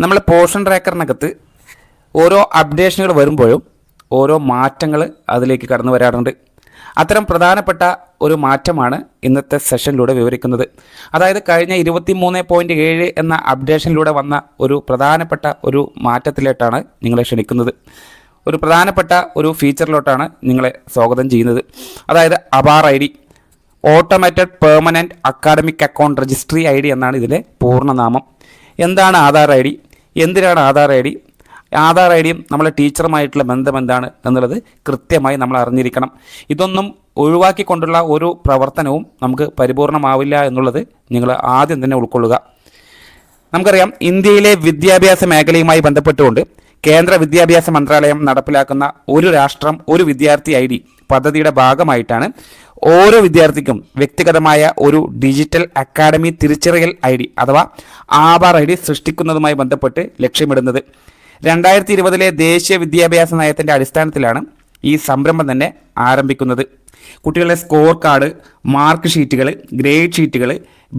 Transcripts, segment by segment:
നമ്മൾ പോർഷൻ ട്രാക്കറിനകത്ത് ഓരോ അപ്ഡേഷനുകൾ വരുമ്പോഴും ഓരോ മാറ്റങ്ങൾ അതിലേക്ക് കടന്നു വരാറുണ്ട്. അത്തരം പ്രധാനപ്പെട്ട ഒരു മാറ്റമാണ് ഇന്നത്തെ സെഷനിലൂടെ വിവരിക്കുന്നത്. അതായത് കഴിഞ്ഞ ഇരുപത്തി മൂന്ന് പോയിന്റ് ഏഴ് എന്ന അപ്ഡേഷനിലൂടെ വന്ന ഒരു പ്രധാനപ്പെട്ട ഒരു മാറ്റത്തിലേട്ടാണ് നിങ്ങളെ ക്ഷണിക്കുന്നത്. ഒരു പ്രധാനപ്പെട്ട ഒരു ഫീച്ചറിലോട്ടാണ് നിങ്ങളെ സ്വാഗതം ചെയ്യുന്നത്. അതായത് APAAR I D automated permanent academic account registry I D എന്നാണ് ഇതിന്റെ പൂർണനാമം. എന്താണ് ആധാർ ഐ ഡി എന്തിനാണ് Aadhaar I D? Aadhaar I ഡിയും നമ്മളെ ടീച്ചറുമായിട്ടുള്ള ബന്ധം എന്താണ് എന്നുള്ളത് കൃത്യമായി നമ്മൾ അറിഞ്ഞിരിക്കണം. ഇതൊന്നും ഒഴിവാക്കിക്കൊണ്ടുള്ള ഒരു പ്രവർത്തനവും നമുക്ക് പരിപൂർണമാവില്ല എന്നുള്ളത് നിങ്ങൾ ആദ്യം തന്നെ ഉൾക്കൊള്ളുക. നമുക്കറിയാം ഇന്ത്യയിലെ വിദ്യാഭ്യാസ മേഖലയുമായി ബന്ധപ്പെട്ടുകൊണ്ട് കേന്ദ്ര വിദ്യാഭ്യാസ മന്ത്രാലയം നടപ്പിലാക്കുന്ന ഒരു രാഷ്ട്രം ഒരു വിദ്യാർത്ഥി ഐ ഡി പദ്ധതിയുടെ ഭാഗമായിട്ടാണ് ഓരോ വിദ്യാർത്ഥിക്കും വ്യക്തിഗതമായ ഒരു ഡിജിറ്റൽ അക്കാഡമി തിരിച്ചറിയൽ ഐ ഡി അഥവാ ആധാർ ഐ ഡി സൃഷ്ടിക്കുന്നതുമായി ബന്ധപ്പെട്ട് ലക്ഷ്യമിടുന്നത്. രണ്ടായിരത്തി ഇരുപതിലെ ദേശീയ വിദ്യാഭ്യാസ നയത്തിന്റെ അടിസ്ഥാനത്തിലാണ് ഈ സംരംഭം തന്നെ ആരംഭിക്കുന്നത്. കുട്ടികളുടെ സ്കോർ കാർഡ് മാർക്ക് ഷീറ്റുകൾ ഗ്രേഡ് ഷീറ്റുകൾ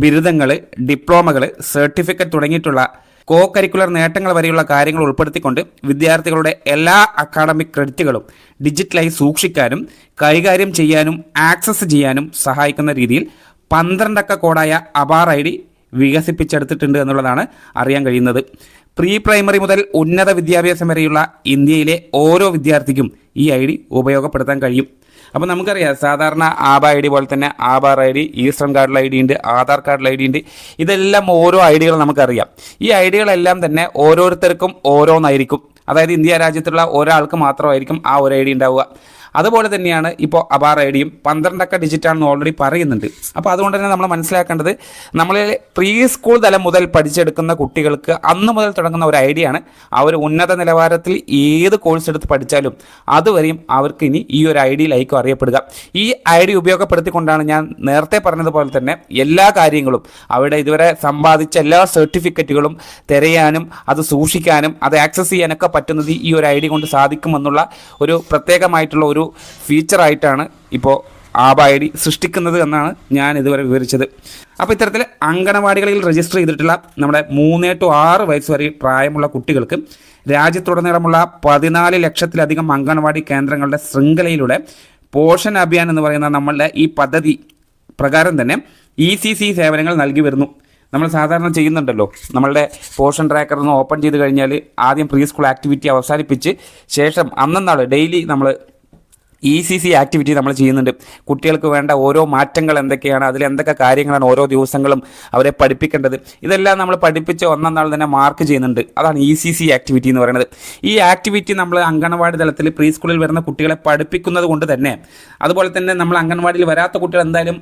ബിരുദങ്ങൾ ഡിപ്ലോമകൾ സർട്ടിഫിക്കറ്റ് തുടങ്ങിയിട്ടുള്ള കോ കരിക്കുലർ നേട്ടങ്ങൾ വരെയുള്ള കാര്യങ്ങൾ ഉൾപ്പെടുത്തിക്കൊണ്ട് വിദ്യാർത്ഥികളുടെ എല്ലാ അക്കാഡമിക് ക്രെഡിറ്റുകളും ഡിജിറ്റലായി സൂക്ഷിക്കാനും കൈകാര്യം ചെയ്യാനും ആക്സസ് ചെയ്യാനും സഹായിക്കുന്ന രീതിയിൽ പന്ത്രണ്ടക്ക കോഡായ അബാർ ഐ ഡി വികസിപ്പിച്ചെടുത്തിട്ടുണ്ട് എന്നുള്ളതാണ് അറിയാൻ കഴിയുന്നത്. പ്രീ പ്രൈമറി മുതൽ ഉന്നത വിദ്യാഭ്യാസം വരെയുള്ള ഇന്ത്യയിലെ ഓരോ വിദ്യാർത്ഥിക്കും ഈ ഐ ഡി ഉപയോഗപ്പെടുത്താൻ കഴിയും. അപ്പോൾ നമുക്കറിയാം സാധാരണ ആബ ഐ ഡി പോലെ തന്നെ ആബാർ ഐ ഡി ഈസ്റ്റേൺ കാർഡിൽ ഐ ഡി ഉണ്ട് ആധാർ കാർഡിൽ ഐ ഡി ഉണ്ട്. ഇതെല്ലാം ഓരോ ഐ ഡികൾ നമുക്കറിയാം. ഈ ഐ ഡികളെല്ലാം തന്നെ ഓരോരുത്തർക്കും ഓരോന്നായിരിക്കും. അതായത് ഇന്ത്യ രാജ്യത്തുള്ള ഒരാൾക്ക് മാത്രമായിരിക്കും ആ ഒരു ഐ ഡി ഉണ്ടാവുക. അതുപോലെ തന്നെയാണ് ഇപ്പോൾ അബാർ ഐ ഡിയും പന്ത്രണ്ടക്ക ഡിജിറ്റാണെന്ന് ഓൾറെഡി പറയുന്നുണ്ട്. അപ്പോൾ അതുകൊണ്ട് തന്നെ നമ്മൾ മനസ്സിലാക്കേണ്ടത് നമ്മൾ പ്രീ സ്കൂൾ തലം മുതൽ പഠിച്ചെടുക്കുന്ന കുട്ടികൾക്ക് അന്ന് മുതൽ തുടങ്ങുന്ന ഒരു ഐഡിയ ആണ്. അവർ ഉന്നത നിലവാരത്തിൽ ഏത് കോഴ്സ് എടുത്ത് പഠിച്ചാലും അതുവരെയും അവർക്ക് ഇനി ഈ ഒരു ഐ ഡിയിലായിരിക്കും അറിയപ്പെടുക. ഈ ഐ ഡി ഉപയോഗപ്പെടുത്തിക്കൊണ്ടാണ് ഞാൻ നേരത്തെ പറഞ്ഞതുപോലെ തന്നെ എല്ലാ കാര്യങ്ങളും അവിടെ ഇതുവരെ സമ്പാദിച്ച എല്ലാ സർട്ടിഫിക്കറ്റുകളും തിരയാനും അത് സൂക്ഷിക്കാനും അത് ആക്സസ് ചെയ്യാനൊക്കെ പറ്റുന്നത് ഈ ഒരു ഐ ഡി കൊണ്ട് സാധിക്കുമെന്നുള്ള ഒരു പ്രത്യേകമായിട്ടുള്ള ഒരു ഫീച്ചറായിട്ടാണ് ഇപ്പോൾ ആബ ഐ ഡി സൃഷ്ടിക്കുന്നത് എന്നാണ് ഞാൻ ഇതുവരെ വിവരിച്ചത്. അപ്പോൾ ഇത്തരത്തിൽ അങ്കണവാടികളിൽ രജിസ്റ്റർ ചെയ്തിട്ടുള്ള നമ്മുടെ മൂന്ന് ടു ആറ് വയസ്സ് വരെ പ്രായമുള്ള കുട്ടികൾക്ക് രാജ്യത്തുടനീളമുള്ള പതിനാല് ലക്ഷത്തിലധികം അങ്കണവാടി കേന്ദ്രങ്ങളുടെ ശൃംഖലയിലൂടെ പോഷൻ അഭിയാൻ എന്ന് പറയുന്ന നമ്മളുടെ ഈ പദ്ധതി പ്രകാരം തന്നെ ഇ സി സി സേവനങ്ങൾ നൽകി വരുന്നു. നമ്മൾ സാധാരണ ചെയ്യുന്നുണ്ടല്ലോ. നമ്മളുടെ പോഷൻ ട്രാക്കർ ഒന്ന് ഓപ്പൺ ചെയ്ത് കഴിഞ്ഞാൽ ആദ്യം പ്രീ സ്കൂൾ ആക്ടിവിറ്റി അവസാനിപ്പിച്ച് ശേഷം അന്നെന്നാൾ ഡെയിലി നമ്മൾ ഇ സി സി ആക്ടിവിറ്റി നമ്മൾ ചെയ്യുന്നുണ്ട്. കുട്ടികൾക്ക് വേണ്ട ഓരോ മാറ്റങ്ങൾ എന്തൊക്കെയാണ് അതിൽ എന്തൊക്കെ കാര്യങ്ങളാണ് ഓരോ ദിവസങ്ങളും അവരെ പഠിപ്പിക്കേണ്ടത്. ഇതെല്ലാം നമ്മൾ പഠിപ്പിച്ച് ഒന്നാം നാൾ തന്നെ മാർക്ക് ചെയ്യുന്നുണ്ട്. അതാണ് ഇ സി സി ആക്ടിവിറ്റി എന്ന് പറയുന്നത്. ഈ ആക്ടിവിറ്റി നമ്മൾ അംഗനവാടി തലത്തിൽ പ്രീ സ്കൂളിൽ വരുന്ന കുട്ടികളെ പഠിപ്പിക്കുന്നത് കൊണ്ട് തന്നെ അതുപോലെ തന്നെ നമ്മൾ അംഗൻവാടിയിൽ വരാത്ത കുട്ടികൾ എന്തായാലും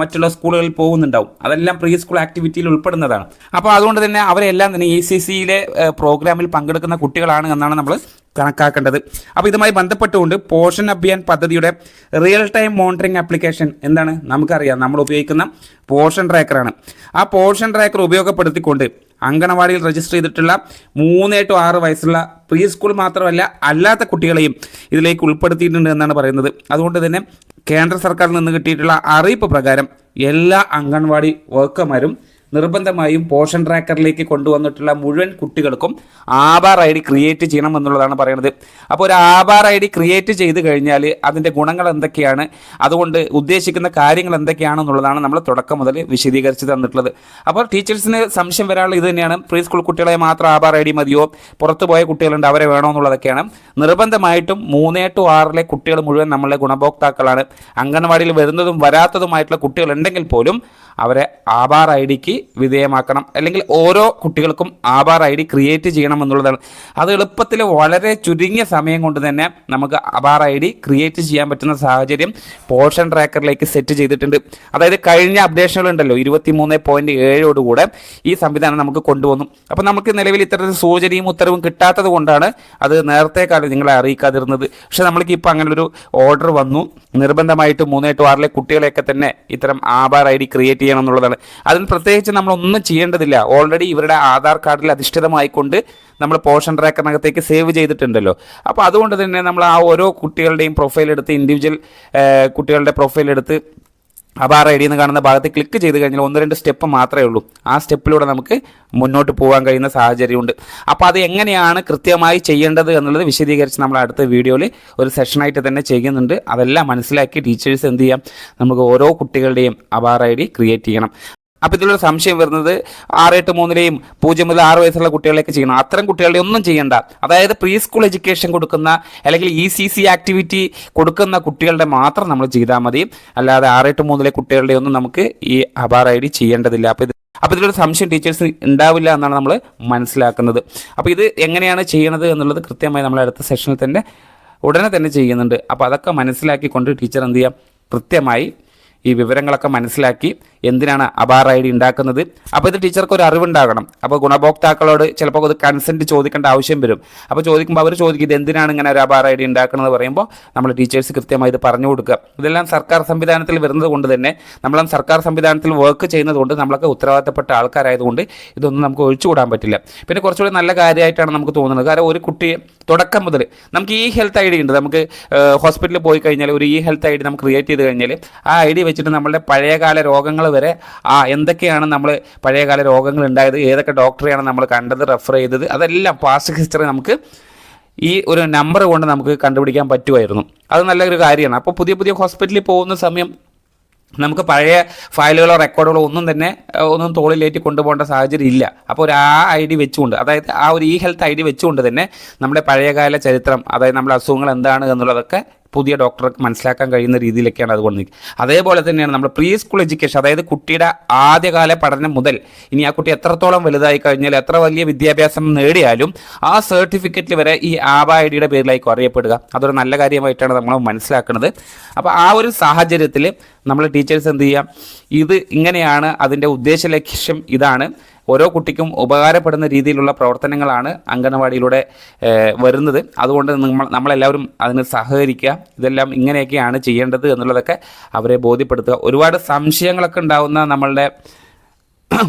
മറ്റുള്ള സ്കൂളുകളിൽ പോകുന്നുണ്ടാവും. അതെല്ലാം പ്രീ സ്കൂൾ ആക്ടിവിറ്റിയിൽ ഉൾപ്പെടുന്നതാണ്. അപ്പോൾ അതുകൊണ്ട് തന്നെ അവരെല്ലാം തന്നെ ഇ സി സിയിലെ പ്രോഗ്രാമിൽ പങ്കെടുക്കുന്ന കുട്ടികളാണ് എന്നാണ് നമ്മൾ കണക്കാക്കേണ്ടത്. അപ്പോൾ ഇതുമായി ബന്ധപ്പെട്ടുകൊണ്ട് പോഷൻ അഭിയാൻ പദ്ധതിയുടെ റിയൽ ടൈം മോണിറ്ററിംഗ് ആപ്ലിക്കേഷൻ എന്താണ്? നമുക്കറിയാം. നമ്മൾ ഉപയോഗിക്കുന്ന പോഷൻ ട്രാക്കറാണ് ആ പോഷൻ ട്രാക്കർ ഉപയോഗപ്പെടുത്തിക്കൊണ്ട് അങ്കണവാടിയിൽ രജിസ്റ്റർ ചെയ്തിട്ടുള്ള മൂന്ന് ടു ആറ് വയസ്സുള്ള പ്രീ സ്കൂൾ മാത്രമല്ല അല്ലാത്ത കുട്ടികളെയും ഇതിലേക്ക് ഉൾപ്പെടുത്തിയിട്ടുണ്ട് എന്നാണ് പറയുന്നത്. അതുകൊണ്ട് തന്നെ കേന്ദ്ര സർക്കാരിൽ നിന്ന് കിട്ടിയിട്ടുള്ള അറിയിപ്പ് പ്രകാരം എല്ലാ അംഗൻവാടി വർക്കർമാരും നിർബന്ധമായും പോഷൻ ട്രാക്കറിലേക്ക് കൊണ്ടുവന്നിട്ടുള്ള മുഴുവൻ കുട്ടികൾക്കും ആധാർ ഐ ഡി ക്രിയേറ്റ് ചെയ്യണം എന്നുള്ളതാണ് പറയുന്നത്. അപ്പോൾ ഒരു ആധാർ ഐ ഡി ക്രിയേറ്റ് ചെയ്ത് കഴിഞ്ഞാൽ അതിന്റെ ഗുണങ്ങൾ എന്തൊക്കെയാണ്? അതുകൊണ്ട് ഉദ്ദേശിക്കുന്ന കാര്യങ്ങൾ എന്തൊക്കെയാണെന്നുള്ളതാണ് നമ്മൾ തുടക്കം മുതൽ വിശദീകരിച്ച് തന്നിട്ടുള്ളത്. അപ്പോൾ ടീച്ചേഴ്സിന് സംശയം വരാനുള്ള ഇത് തന്നെയാണ്. പ്രീ സ്കൂൾ കുട്ടികളെ മാത്രം ആധാർ ഐ ഡി മതിയോ? പുറത്തു പോയ കുട്ടികളുണ്ട് അവരെ വേണോ എന്നുള്ളതൊക്കെയാണ്. നിർബന്ധമായിട്ടും മൂന്നേ ടു ആറിലെ കുട്ടികൾ മുഴുവൻ നമ്മളുടെ ഗുണഭോക്താക്കളാണ്. അംഗൻവാടിയിൽ വരുന്നതും വരാത്തതുമായിട്ടുള്ള കുട്ടികളുണ്ടെങ്കിൽ പോലും അവരെ ആധാർ ഐ ഡിക്ക് വിധേയമാക്കണം. അല്ലെങ്കിൽ ഓരോ കുട്ടികൾക്കും ആധാർ ഐ ഡി ക്രിയേറ്റ് ചെയ്യണം എന്നുള്ളതാണ്. അത് എളുപ്പത്തിൽ വളരെ ചുരുങ്ങിയ സമയം കൊണ്ട് തന്നെ നമുക്ക് ആധാർ ഐ ഡി ക്രിയേറ്റ് ചെയ്യാൻ പറ്റുന്ന സാഹചര്യം പോർഷൻ ട്രാക്കറിലേക്ക് സെറ്റ് ചെയ്തിട്ടുണ്ട്. അതായത് കഴിഞ്ഞ അപ്ഡേഷനുകൾ ഉണ്ടല്ലോ ഇരുപത്തി മൂന്ന് പോയിന്റ് ഏഴോടുകൂടെ ഈ സംവിധാനം നമുക്ക് കൊണ്ടുവന്നു. അപ്പോൾ നമുക്ക് നിലവിൽ ഇത്തരത്തിൽ സൂചനയും ഉത്തരവും കിട്ടാത്തത് കൊണ്ടാണ് അത് നേരത്തെ കാലം നിങ്ങളെ അറിയിക്കാതിരുന്നത്. പക്ഷെ നമ്മൾക്ക് ഇപ്പോൾ അങ്ങനെ ഒരു ഓർഡർ വന്നു. നിർബന്ധമായിട്ട് മൂന്നേ ടു ആറിലെ കുട്ടികളെയൊക്കെ തന്നെ ഇത്തരം ആധാർ ഐ ഡി ക്രിയേറ്റ് ചെയ്യണം എന്നുള്ളതാണ് അതിന് പ്രത്യേകിച്ച് നമ്മളൊന്നും ചെയ്യേണ്ടതില്ല. ഓൾറെഡി ഇവരുടെ ആധാർ കാർഡിൽ അധിഷ്ഠിതമായിക്കൊണ്ട് നമ്മൾ പോഷൻ ട്രാക്കറിനകത്തേക്ക് സേവ് ചെയ്തിട്ടുണ്ടല്ലോ. അപ്പോൾ അതുകൊണ്ട് തന്നെ നമ്മൾ ആ ഓരോ കുട്ടികളുടെയും പ്രൊഫൈൽ എടുത്ത് ഇൻഡിവിജ്വൽ കുട്ടികളുടെ പ്രൊഫൈൽ എടുത്ത് അബാർ ഐ ഡി എന്ന് കാണുന്ന ഭാഗത്ത് ക്ലിക്ക് ചെയ്ത് കഴിഞ്ഞാൽ ഒന്ന് രണ്ട് സ്റ്റെപ്പ് മാത്രമേ ഉള്ളൂ. ആ സ്റ്റെപ്പിലൂടെ നമുക്ക് മുന്നോട്ട് പോകാൻ കഴിയുന്ന സാഹചര്യമുണ്ട്. അപ്പോൾ അത് എങ്ങനെയാണ് കൃത്യമായി ചെയ്യേണ്ടത് എന്നുള്ളത് വിശദീകരിച്ച് നമ്മൾ അടുത്ത വീഡിയോയിൽ ഒരു സെഷനായിട്ട് തന്നെ ചെയ്യുന്നുണ്ട്. അതെല്ലാം മനസ്സിലാക്കി ടീച്ചേഴ്സ് എന്ത് ചെയ്യാം? നമുക്ക് ഓരോ കുട്ടികളുടെയും അബാർ ഐ ഡി ക്രിയേറ്റ് ചെയ്യണം. അപ്പോൾ ഇതിലൊരു സംശയം വരുന്നത് ആറ് എട്ട് മൂന്നിലെയും പൂജ്യം മുതൽ ആറ് വയസ്സുള്ള കുട്ടികളെയൊക്കെ ചെയ്യണം. അത്തരം കുട്ടികളെ ഒന്നും ചെയ്യേണ്ട. അതായത് പ്രീ സ്കൂൾ എഡ്യൂക്കേഷൻ കൊടുക്കുന്ന അല്ലെങ്കിൽ ഇ സി സി ആക്ടിവിറ്റി കൊടുക്കുന്ന കുട്ടികളുടെ മാത്രം നമ്മൾ ചെയ്താൽ മതി. അല്ലാതെ ആറ് എട്ട് മൂന്നിലെ കുട്ടികളുടെ ഒന്നും നമുക്ക് ഈ അബാർ ഐ ഡി ചെയ്യേണ്ടതില്ല. അപ്പോൾ ഇത് അപ്പോൾ ഇതിലൊരു സംശയം ടീച്ചേഴ്സ് ഉണ്ടാവില്ല എന്നാണ് നമ്മൾ മനസ്സിലാക്കുന്നത്. അപ്പോൾ ഇത് എങ്ങനെയാണ് ചെയ്യണത് എന്നുള്ളത് കൃത്യമായി നമ്മൾ അടുത്ത സെഷനിൽ തന്നെ ഉടനെ തന്നെ ചെയ്യുന്നുണ്ട്. അപ്പോൾ അതൊക്കെ മനസ്സിലാക്കിക്കൊണ്ട് ടീച്ചർ എന്ത് ചെയ്യാം? കൃത്യമായി ഈ വിവരങ്ങളൊക്കെ മനസ്സിലാക്കി എന്തിനാണ് അബാർ ഐ ഡി ഉണ്ടാക്കുന്നത്? അപ്പോൾ ഇത് ടീച്ചർക്ക് ഒരു അറിവുണ്ടാകണം. അപ്പോൾ ഗുണഭോക്താക്കളോട് ചിലപ്പോൾ അത് കൺസെന്റ് ചോദിക്കേണ്ട ആവശ്യം വരും. അപ്പോൾ ചോദിക്കുമ്പോൾ അവർ ചോദിക്കും ഇത് എന്തിനാണ് ഇങ്ങനെ ഒരു അബാർ ഐ ഡി ഉണ്ടാക്കുന്നത് പറയുമ്പോൾ നമ്മൾ ടീച്ചേഴ്സ് കൃത്യമായി ഇത് പറഞ്ഞു കൊടുക്കുക. ഇതെല്ലാം സർക്കാർ സംവിധാനത്തിൽ വരുന്നത് കൊണ്ട് തന്നെ നമ്മൾ സർക്കാർ സംവിധാനത്തിൽ വർക്ക് ചെയ്യുന്നത് കൊണ്ട് നമ്മളൊക്കെ ഉത്തരവാദിത്തപ്പെട്ട ആൾക്കാരായതുകൊണ്ട് ഇതൊന്നും നമുക്ക് ഒഴിച്ചുകൂടാൻ പറ്റില്ല. പിന്നെ കുറച്ചുകൂടി നല്ല കാര്യമായിട്ടാണ് നമുക്ക് തോന്നുന്നത്. കാരണം ഒരു കുട്ടിയെ തുടക്കം മുതൽ നമുക്ക് ഈ ഹെൽത്ത് ഐ ഡി ഉണ്ട്. നമുക്ക് ഹോസ്പിറ്റലിൽ പോയി കഴിഞ്ഞാൽ ഒരു ഈ ഹെൽത്ത് ഐ ഡി നമുക്ക് ക്രിയേറ്റ് ചെയ്ത് കഴിഞ്ഞാൽ ആ ഐ ഡി വെച്ചിട്ട് നമ്മളുടെ പഴയകാല രോഗങ്ങൾ വരെ ആ എന്തൊക്കെയാണ് നമ്മൾ പഴയകാല രോഗങ്ങൾ ഉണ്ടായത് ഏതൊക്കെ ഡോക്ടറെയാണ് നമ്മൾ കണ്ടത് റെഫർ ചെയ്തത് അതെല്ലാം പാസ്റ്റ് ഹിസ്റ്ററി നമുക്ക് ഈ ഒരു നമ്പർ കൊണ്ട് നമുക്ക് കണ്ടുപിടിക്കാൻ പറ്റുമായിരുന്നു. അത് നല്ലൊരു കാര്യമാണ്. അപ്പോൾ പുതിയ പുതിയ ഹോസ്പിറ്റലിൽ പോകുന്ന സമയം നമുക്ക് പഴയ ഫയലുകളോ റെക്കോർഡുകളോ ഒന്നും തന്നെ ഒന്നും തോളിലേറ്റി കൊണ്ടുപോകേണ്ട സാഹചര്യം ഇല്ല. അപ്പോൾ ഒരു ആ ഐ ഡി വെച്ചുകൊണ്ട് അതായത് ആ ഒരു ഇ ഹെൽത്ത് ഐ ഡി വെച്ചുകൊണ്ട് തന്നെ നമ്മുടെ പഴയകാല ചരിത്രം അതായത് നമ്മുടെ അസുഖങ്ങൾ എന്താണ് എന്നുള്ളതൊക്കെ പുതിയ ഡോക്ടർക്ക് മനസ്സിലാക്കാൻ കഴിയുന്ന രീതിയിലൊക്കെയാണ് അത് കൊണ്ട് അതേപോലെ തന്നെയാണ് നമ്മൾ പ്രീ സ്കൂൾ എഡ്യൂക്കേഷൻ അതായത് കുട്ടിയുടെ ആദ്യകാല പഠനം മുതൽ ഇനി ആ കുട്ടി എത്രത്തോളം വലുതായി കഴിഞ്ഞാൽ എത്ര വലിയ വിദ്യാഭ്യാസം നേടിയാലും ആ സർട്ടിഫിക്കറ്റിൽ വരെ ഈ ആബ ഐ ഡിയുടെ പേരിലായിരിക്കും അറിയപ്പെടുക. അതൊരു നല്ല കാര്യമായിട്ടാണ് നമ്മൾ മനസ്സിലാക്കുന്നത്. അപ്പോൾ ആ ഒരു സാഹചര്യത്തിൽ നമ്മൾ ടീച്ചേഴ്സ് എന്ത് ചെയ്യുക ഇത് ഇങ്ങനെയാണ് അതിന്റെ ഉദ്ദേശ ലക്ഷ്യം ഇതാണ്. ഓരോ കുട്ടിക്കും ഉപകാരപ്പെടുന്ന രീതിയിലുള്ള പ്രവർത്തനങ്ങളാണ് അംഗനവാടിയിലൂടെ വരുന്നത്. അതുകൊണ്ട് നമ്മൾ നമ്മളെല്ലാവരും അതിന് സഹകരിക്കുക. ഇതെല്ലാം ഇങ്ങനെയൊക്കെയാണ് ചെയ്യേണ്ടത് എന്നുള്ളതൊക്കെ അവരെ ബോധ്യപ്പെടുത്തുക. ഒരുപാട് സംശയങ്ങളൊക്കെ ഉണ്ടാവുന്ന നമ്മളുടെ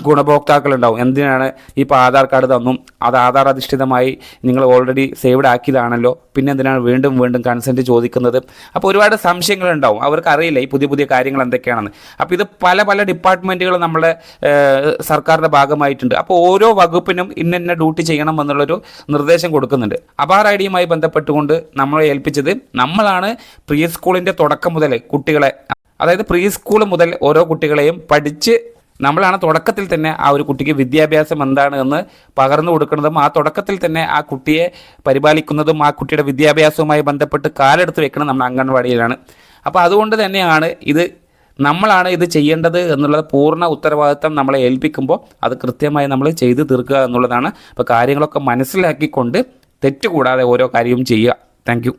ഗുണഭോക്താക്കളുണ്ടാവും. എന്തിനാണ് ഇപ്പോൾ ആധാർ കാർഡ് തന്നും? അത് ആധാർ അധിഷ്ഠിതമായി നിങ്ങൾ ഓൾറെഡി സേവ്ഡ് ആക്കിയതാണല്ലോ. പിന്നെ എന്തിനാണ് വീണ്ടും വീണ്ടും കൺസെന്റ് ചോദിക്കുന്നത്? അപ്പോൾ ഒരുപാട് സംശയങ്ങളുണ്ടാവും. അവർക്ക് അറിയില്ല ഈ പുതിയ പുതിയ കാര്യങ്ങൾ എന്തൊക്കെയാണെന്ന്. അപ്പോൾ ഇത് പല പല ഡിപ്പാർട്ട്മെന്റുകൾ നമ്മുടെ സർക്കാരിന്റെ ഭാഗമായിട്ടുണ്ട്. അപ്പോൾ ഓരോ വകുപ്പിനും ഇന്ന ഡ്യൂട്ടി ചെയ്യണം എന്നുള്ളൊരു നിർദ്ദേശം കൊടുക്കുന്നുണ്ട്. അപാർ ഐ ഡിയുമായി ബന്ധപ്പെട്ടുകൊണ്ട് നമ്മളെ ഏൽപ്പിച്ചത് നമ്മളാണ് പ്രീ സ്കൂളിന്റെ തുടക്കം മുതൽ കുട്ടികളെ അതായത് പ്രീ സ്കൂൾ മുതൽ ഓരോ കുട്ടികളെയും പഠിച്ച് നമ്മളാണ് തുടക്കത്തിൽ തന്നെ ആ ഒരു കുട്ടിക്ക് വിദ്യാഭ്യാസം എന്താണ് എന്ന് പകർന്നു കൊടുക്കുന്നതും ആ തുടക്കത്തിൽ തന്നെ ആ കുട്ടിയെ പരിപാലിക്കുന്നതും ആ കുട്ടിയുടെ വിദ്യാഭ്യാസവുമായി ബന്ധപ്പെട്ട് കാലെടുത്ത് വെക്കുന്നത് നമ്മൾ അംഗൻവാടിയിലാണ്. അപ്പോൾ അതുകൊണ്ട് തന്നെയാണ് ഇത് നമ്മളാണ് ഇത് ചെയ്യേണ്ടത് എന്നുള്ളത് പൂർണ ഉത്തരവാദിത്തം നമ്മളെ ഏൽപ്പിക്കുമ്പോൾ അത് കൃത്യമായി നമ്മൾ ചെയ്തു തീർക്കുക എന്നുള്ളതാണ്. അപ്പോൾ കാര്യങ്ങളൊക്കെ മനസ്സിലാക്കിക്കൊണ്ട് തെറ്റുകൂടാതെ ഓരോ കാര്യവും ചെയ്യുക. താങ്ക്